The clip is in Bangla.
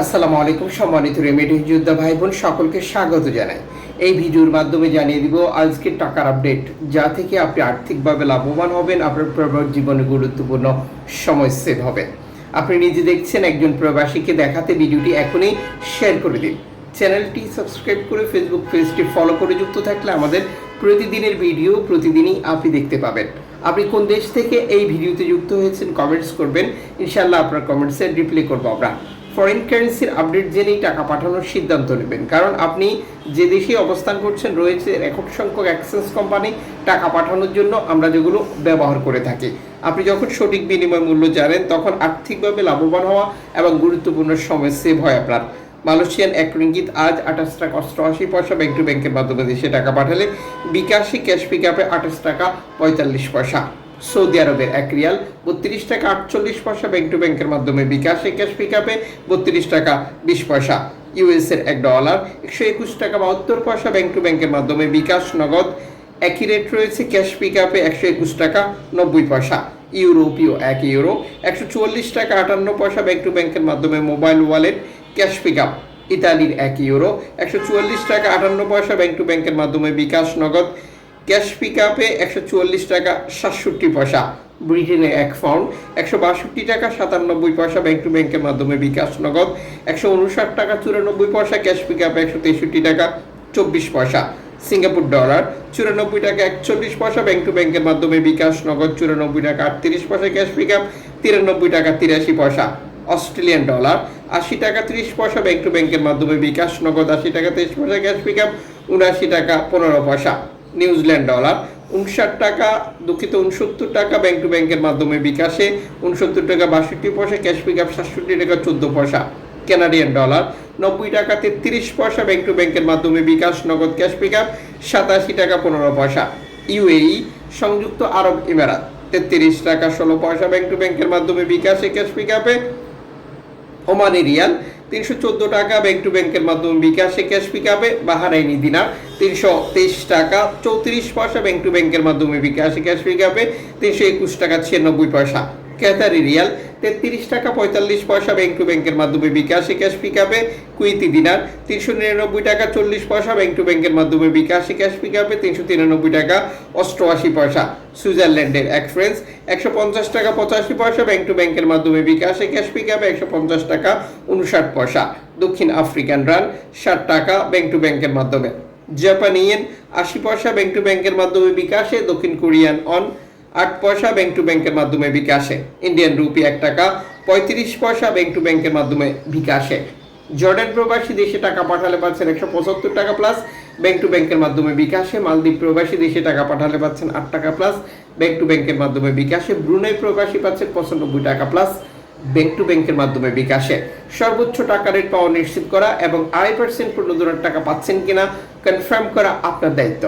আসসালামু আলাইকুম, সম্মানিত রেমেডি যোদ্ধা ভাই বোন সকলকে স্বাগত জানাই। এই ভিডিওর মাধ্যমে জানিয়ে দিব আজকের টাকার আপডেট, যা থেকে আপনি আর্থিকভাবে লাভবান হবেন, আপনার প্রবাস জীবনে গুরুত্বপূর্ণ সময় সেভ হবে। আপনি নিজে দেখছেন একজন প্রবাসীকে দেখাতে, ভিডিওটি এখনই শেয়ার করে দিন। চ্যানেলটি সাবস্ক্রাইব করে ফেসবুক পেজটি ফলো করে যুক্ত থাকলে আমাদের প্রতিদিনের ভিডিও প্রতিদিনই আপনি দেখতে পাবেন। আপনি কোন দেশ থেকে এই ভিডিওতে যুক্ত হয়েছেন কমেন্টস করবেন। ইনশাল্লাহ আপনার কমেন্টসে রিপ্লাই করব আমরা। ফরেন কারেন্সির আপডেট জেনেই টাকা পাঠানোর সিদ্ধান্ত নেবেন। কারণ আপনি যে দেশে অবস্থান করছেন, রয়েছে রেকর্ড সংখ্যক অ্যাক্সেস কোম্পানি টাকা পাঠানোর জন্য আমরা যেগুলো ব্যবহার করে থাকি। আপনি যখন সঠিক বিনিময় মূল্য জানেন, তখন আর্থিকভাবে লাভবান হওয়া এবং গুরুত্বপূর্ণ সময় সেভ হয় আপনার। মালয়েশিয়ান এক রিঙ্গিত আজ আঠাশ টাকা অষ্টআশি পয়সা ব্যাংক টু ব্যাংকের মাধ্যমে দেশে টাকা পাঠালে বিকাশে ক্যাশ পিক আপে আঠাশ টাকা পঁয়তাল্লিশ পয়সা। সৌদি আরবের এক রিয়াল, বত্রিশ টাকা আটচল্লিশ পয়সা ব্যাংক টু ব্যাংকের মাধ্যমে বিকাশে ক্যাশ পিক আপে বত্রিশ টাকা বিশ পয়সা। ইউএস এর এক ডলার একশো একুশ টাকা বাহাত্তর পয়সা ব্যাংক টু ব্যাংকের মাধ্যমে বিকাশ নগদ। একই রেট রয়েছে ক্যাশ পিক আপে একশো একুশ টাকা নব্বই পয়সা। ইউরোপীয় এক ইউরো একশো চুয়াল্লিশ টাকা আটান্ন পয়সা ব্যাংক টু ব্যাংকের মাধ্যমে mobile wallet cash pick up ইতালির এক ইউরো একশো চুয়াল্লিশ টাকা আটান্ন পয়সা ব্যাংক টু ব্যাংকের মাধ্যমে বিকাশ নগদ। ক্যাশ পিক আপে একশো চুয়াল্লিশ টাকা, সাতষট্টি পয়সা। ব্রিটেনে এক পাউন্ড একশো বাষট্টি টাকা, সাতানব্বই পয়সা ব্যাংক টু ব্যাংকের মাধ্যমে বিকাশ নগদ। একশো উনষাট টাকা, চুরানব্বই পয়সা, ক্যাশ পিক আপে একশো তেষট্টি টাকা, চব্বিশ পয়সা। সিঙ্গাপুর ডলার, চুরানব্বই টাকা, একচল্লিশ পয়সা ব্যাংক টু ব্যাংকের মাধ্যমে বিকাশ নগদ, চুরানব্বই টাকা, আটত্রিশ পয়সা, ক্যাশ পিক আপ তিরানব্বই টাকা, তিরাশি পয়সা। অস্ট্রেলিয়ান ডলার, আশি টাকা, ত্রিশ পয়সা ব্যাংক টু ব্যাংকের মাধ্যমে বিকাশ নগদ, আশি টাকা, তেইশ পয়সা, ক্যাশ পিক আপ উনআশি টাকা, পনেরো পয়সা। নিউজিল্যান্ড ডলার, উনষাট টাকা, দুঃখিত উনসত্তর টাকা ব্যাংক টু ব্যাংকের মাধ্যমে বিকাশে, উনসত্তর টাকা, বাষট্টি পয়সা ক্যাশ পিক আপ সাতষট্টি টাকা, চোদ্দ পয়সা কানাডিয়ান ডলার নব্বই টাকা, তেত্রিশ পয়সা ব্যাংক টু ব্যাংকের মাধ্যমে বিকাশ, নগদ ক্যাশ পিক আপ সাতাশি টাকা, পনেরো পয়সা। ইউএই সংযুক্ত আরব ইমারাত তেত্রিশ টাকা, ষোলো পয়সা ব্যাংক টু ব্যাংকের মাধ্যমে বিকাশে ক্যাশ পিক আপে ওমানি রিয়াল তিনশো চোদ্দ টাকা ব্যাংক টু ব্যাংকের মাধ্যমে বিকাশে ক্যাশ পিক আপে বাহারাইনি দিনার তিনশো তেইশ টাকা চৌত্রিশ পয়সা ব্যাংক টু ব্যাংকের মাধ্যমে বিকাশে ক্যাশ পিক আপে তিনশো একুশ টাকা ছিয়ানব্বই পয়সা ক্যাথারি রিয়াল তেত্রিশ টাকা পঁয়তাল্লিশ পয়সা ব্যাংক টু ব্যাংকের মাধ্যমে বিকাশে ক্যাশ পিক আপে কুইতি দিনার। তিনশো নিরানব্বই টাকা চল্লিশ পয়সা ব্যাংক টু ব্যাংকের মাধ্যমে বিকাশে ক্যাশ পিক আপে তিনশো তিরানব্বই টাকা অষ্টআশি পয়সা। সুইজারল্যান্ডের এক ফ্রেন্স একশো পঞ্চাশ টাকা পঁচাশি পয়সা ব্যাংক টু ব্যাংকের মাধ্যমে বিকাশে ক্যাশ পিক আপে একশো পঞ্চাশ টাকা উনষাট পয়সা। দক্ষিণ আফ্রিকান রান ষাট টাকা ব্যাংক টু ব্যাংকের মাধ্যমে। জাপান ইয়েন আশি পয়সা ব্যাংক টু ব্যাংকের মাধ্যমে বিকাশে, দক্ষিণ কোরিয়ান অন আট পয়সা ব্যাংক টু ব্যাংকের মাধ্যমে বিকাশে। ইন্ডিয়ান রুপি এক টাকা, পঁয়ত্রিশ পয়সা ব্যাংক টু ব্যাংকের মাধ্যমে বিকাশে। জর্ডান প্রবাসী দেশে টাকা পাঠালে পাচ্ছেন একশো পঁচাত্তর টাকা প্লাস ব্যাংক টু ব্যাংকের মাধ্যমে বিকাশে। মালদ্বীপ প্রবাসী দেশে টাকা পাঠালে পাচ্ছেন আট টাকা প্লাস ব্যাংক টু ব্যাংকের মাধ্যমে বিকাশে। ব্রুনাই প্রবাসী পাচ্ছেন পঁচানব্বই টাকা প্লাস ব্যাংক টু ব্যাংকের মাধ্যমে বিকাশে। সর্বোচ্চ টাকা রেট পাওয়া নিশ্চিত করা এবং আড়াই পার্সেন্ট প্রণোদনের টাকা পাচ্ছেন কিনা কনফার্ম করা আপনার দায়িত্ব।